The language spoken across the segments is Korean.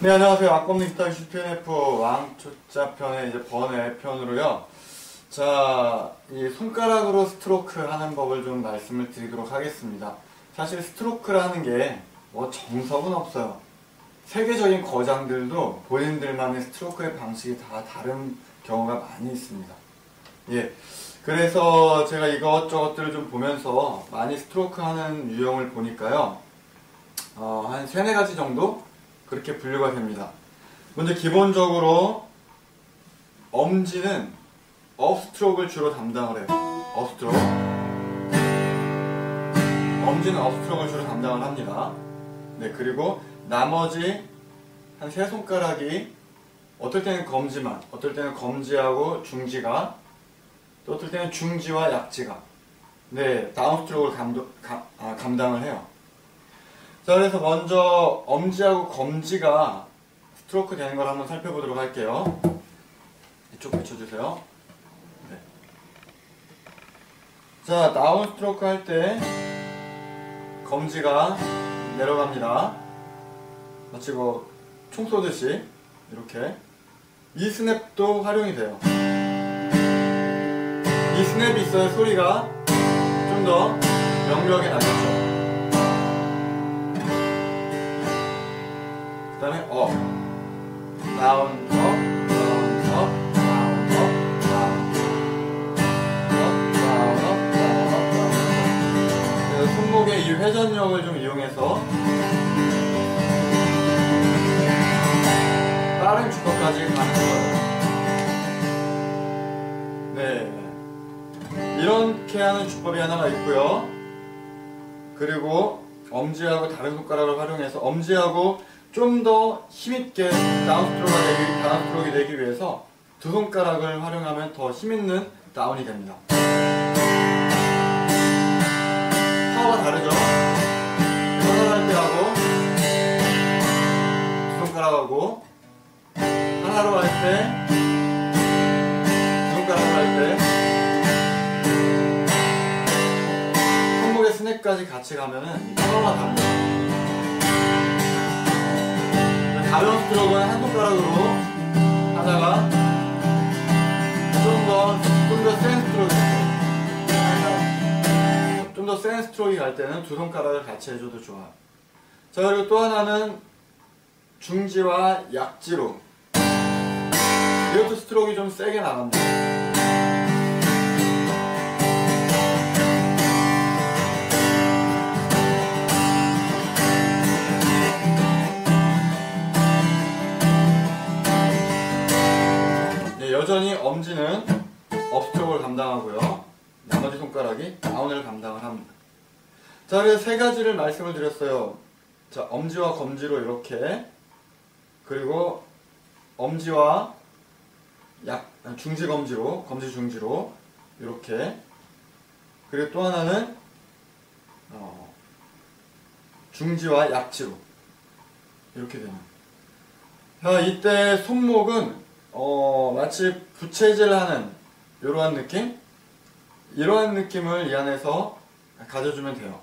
네, 안녕하세요. 악범 기타 슈피NF 왕초자 편의 이제 번외 편으로요. 자, 이 손가락으로 스트로크 하는 법을 좀 말씀을 드리도록 하겠습니다. 사실 스트로크라는 게 뭐 정석은 없어요. 세계적인 거장들도 본인들만의 스트로크의 방식이 다 다른 경우가 많이 있습니다. 예. 그래서 제가 이것저것들을 좀 보면서 많이 스트로크 하는 유형을 보니까요. 어, 한 세네 가지 정도 그렇게 분류가 됩니다. 먼저 기본적으로 엄지는 업스트로크를 주로 담당을 해요. 업스트로크. 엄지는 업스트로크를 주로 담당을 합니다. 네, 그리고 나머지 한 세 손가락이 어떨 때는 검지만, 어떨 때는 검지하고 중지가, 또 어떨 때는 중지와 약지가, 네, 다운스트로크를 감도, 감, 아, 감당을 해요. 자, 그래서 먼저 엄지하고 검지가 스트로크 되는 걸 한번 살펴보도록 할게요. 이쪽 붙여주세요. 네. 자, 다운 스트로크 할 때 검지가 내려갑니다. 마치 뭐 총 쏘듯이 이렇게 이 스냅도 활용이 돼요. 이 스냅이 있어야 소리가 좀 더 명료하게 나겠죠. 그 다음에 업, 다운, 업, 다운, 업, 다운, 업, 다운, 업, 다운, 업, 다운, 업, 다운, 손목의 이 회전력을 좀 이용해서 빠른 주파까지 가는 거예요. 네. 이렇게 하는 주법이 하나가 있고요. 그리고 엄지하고 다른 손가락을 활용해서 엄지하고 좀 더 힘있게 다운스트로크가 되기, 다운스트로크가 되기 위해서 두 손가락을 활용하면 더 힘있는 다운이 됩니다. 파워가 다르죠? 하나 할 때하고 두 손가락하고 하나로 할 때, 두 손가락으로 할 때, 손목의 스냅까지 같이 가면은 파워가 다릅니다. 가벼운 스트로크는 한 손가락으로 하다가 좀 더, 좀더센 스트로크. 좀 더 센 스트로크 갈 때는 두 손가락을 같이 해줘도 좋아요. 자, 그리고 또 하나는 중지와 약지로. 이것도 스트로크가 좀 세게 나갑니다. 여전히 엄지는 업스트로크를 감당하고요. 나머지 손가락이 다운을 감당을 합니다. 자, 그래서 세 가지를 말씀을 드렸어요. 자, 엄지와 검지로 이렇게 그리고 엄지와 약 중지 검지로 검지 중지로 이렇게 그리고 또 하나는 어, 중지와 약지로 이렇게 되는. 자, 이때 손목은 어, 마치 부채질하는 이러한 느낌, 이러한 느낌을 이 안에서 가져주면 돼요.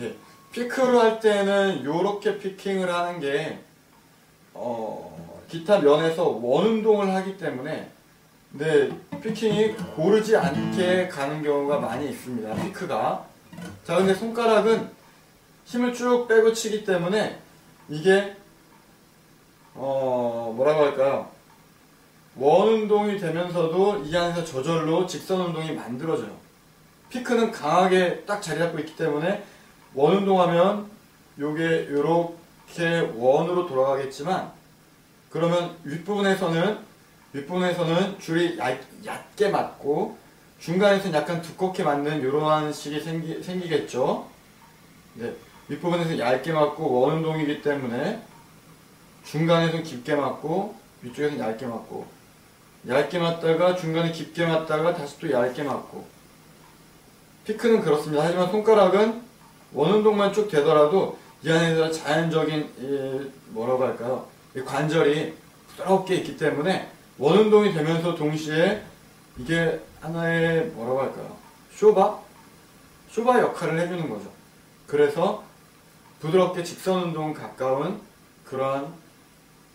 예, 피크로 할 때는 이렇게 피킹을 하는 게 어, 기타 면에서 원 운동을 하기 때문에 네, 피킹이 고르지 않게 가는 경우가 많이 있습니다. 피크가. 자, 근데 손가락은 힘을 쭉 빼고 치기 때문에 이게 어, 뭐라고 할까요? 원 운동이 되면서도 이 안에서 저절로 직선 운동이 만들어져요. 피크는 강하게 딱 자리 잡고 있기 때문에 원 운동하면 요게 요렇게 원으로 돌아가겠지만 그러면 윗부분에서는 윗부분에서는 줄이 얇, 게 맞고 중간에서는 약간 두껍게 맞는 이러한 식이 생기, 생기겠죠. 네, 윗부분에서 얇게 맞고 원 운동이기 때문에 중간에서는 깊게 맞고 위쪽에서는 얇게 맞고 얇게 맞다가 중간에 깊게 맞다가 다시 또 얇게 맞고 피크는 그렇습니다. 하지만 손가락은 원운동만 쭉 되더라도 이 안에서 자연적인 이 뭐라고 할까요? 이 관절이 부드럽게 있기 때문에 원운동이 되면서 동시에 이게 하나의 뭐라고 할까요? 쇼바? 쇼바 역할을 해주는 거죠. 그래서 부드럽게 직선 운동 가까운 그러한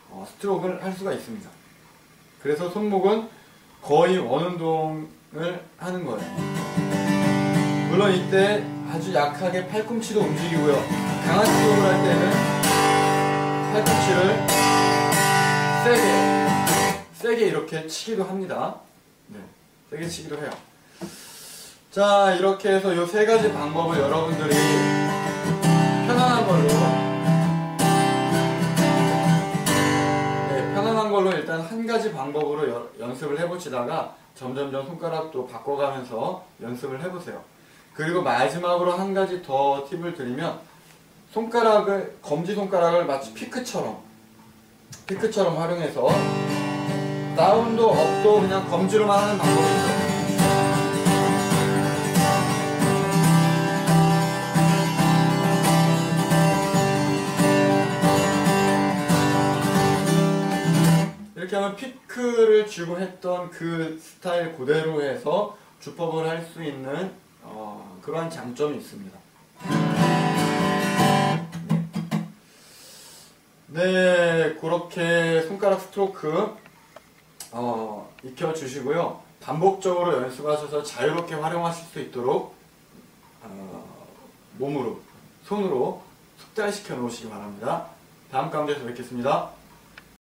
어, 스트로크를 할 수가 있습니다. 그래서 손목은 거의 원운동을 하는 거예요. 물론 이때 아주 약하게 팔꿈치도 움직이고요. 강한 스트로크를 할 때는 팔꿈치를 세게, 세게 이렇게 치기도 합니다. 네, 세게 치기도 해요. 자, 이렇게 해서 이 세 가지 방법을 여러분들이 방법으로 여- 연습을 해보시다가 점점점 손가락도 바꿔가면서 연습을 해보세요. 그리고 마지막으로 한 가지 더 팁을 드리면 손가락을 검지 손가락을 마치 피크처럼 피크처럼 활용해서 다운도 업도 그냥 검지로만 하는 방법이 있어요. 하면 피크를 쥐고 했던 그 스타일 그대로 해서 주법을 할 수 있는 어, 그러한 장점이 있습니다. 네, 그렇게 손가락 스트로크 어, 익혀주시고요. 반복적으로 연습하셔서 자유롭게 활용하실 수 있도록 어, 몸으로, 손으로 숙달시켜 놓으시기 바랍니다. 다음 강좌에서 뵙겠습니다.